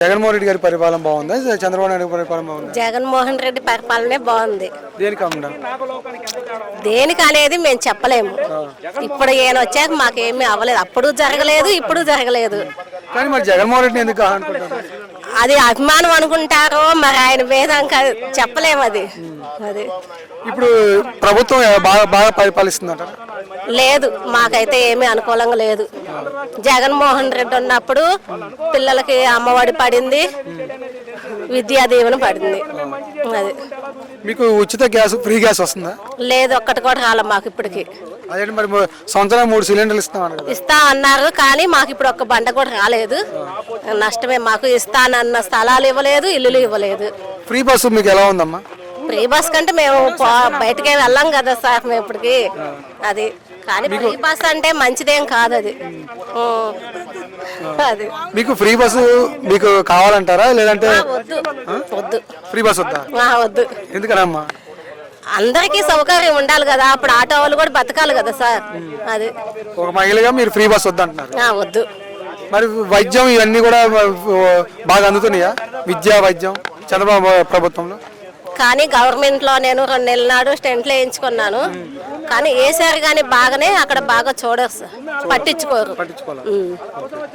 జగన్మోహన్ రెడ్డి గారి పరిపాలన బాగుందా? చంద్రబాబు నాయుడు గారి పరిపాలన బాగుందా? జగన్మోహన్ రెడ్డి పరిపాలనే బాగుంది. దేనికి అమ్మ దేనికి అనేది మేము చెప్పలేము. ఇప్పుడు ఈయన వచ్చాక మాకేమీ అవ్వలేదు. అప్పుడు జరగలేదు ఇప్పుడు జరగలేదు. కానీ మరి జగన్మోహన్ రెడ్డిని ఎందుకు అనుకుంటారు అది అభిమానం అనుకుంటారో మరి ఆయన భేదం కాదు. చెప్పలేము అది. అది ఇప్పుడు ప్రభుత్వం బాగా బాగా పరిపాలిస్తుందంట లేదు మాకైతే ఏమీ అనుకూలంగా లేదు. జగన్మోహన్ రెడ్డి ఉన్నప్పుడు పిల్లలకి అమ్మఒడి పడింది విద్యా దీవెన పడింది. అది. మీకు ఉచిత గ్యాస్ ఫ్రీ గ్యాస్ వస్తుందా? లేదు ఒక్కటి కూడా రాలే మాకు ఇప్పటికి. మరి సంవత్సరం మూడు సిలిండర్లు కదా. ఇస్తా అన్నారు కానీ మాకు ఇప్పుడు ఒక్క బండ కూడా రాలేదు. నష్టమే మాకు ఇస్తానన్న స్థలాలు ఇవ్వలేదు ఇల్లులు ఇవ్వలేదు. ఫ్రీ బస్సు మీకు ఎలా ఉందమ్మా? ఫ్రీ బస్ కంటే మేము పో- బయటకే వెళ్ళాం కదా సార్ మేము ఇప్పటికి. అది. కానీ ఫ్రీ బస్ అంటే మంచిదేం కాదు అది. అది. మీకు ఫ్రీ బస్సు మీకు కావాలంటారా? లేదంటే వద్దు. వద్దు. ఫ్రీ బస్ వద్దా? వద్దు. ఎందుకనమ్మా? అందరికీ సౌకర్యం ఉండాలి కదా. అప్పుడు ఆటో వాళ్ళు కూడా బతకాలి కదా సార్. అది. ఒక మహిళగా మీరు ఫ్రీ బస్ వద్దంటున్నారు. ఆ, వద్దు. మరి వైద్యం ఇవన్నీ కూడా బాగా అందుతున్నాయా? విద్య వైద్యం చంద్రబాబు ప్రభుత్వంలో? కానీ గవర్నమెంట్లో నేను రెండు నెలల నాడు స్టెంట్లు వేయించుకున్నాను కానీ వేసారు కానీ బాగానే అక్కడ బాగా చూడరు. పట్టించుకోరు.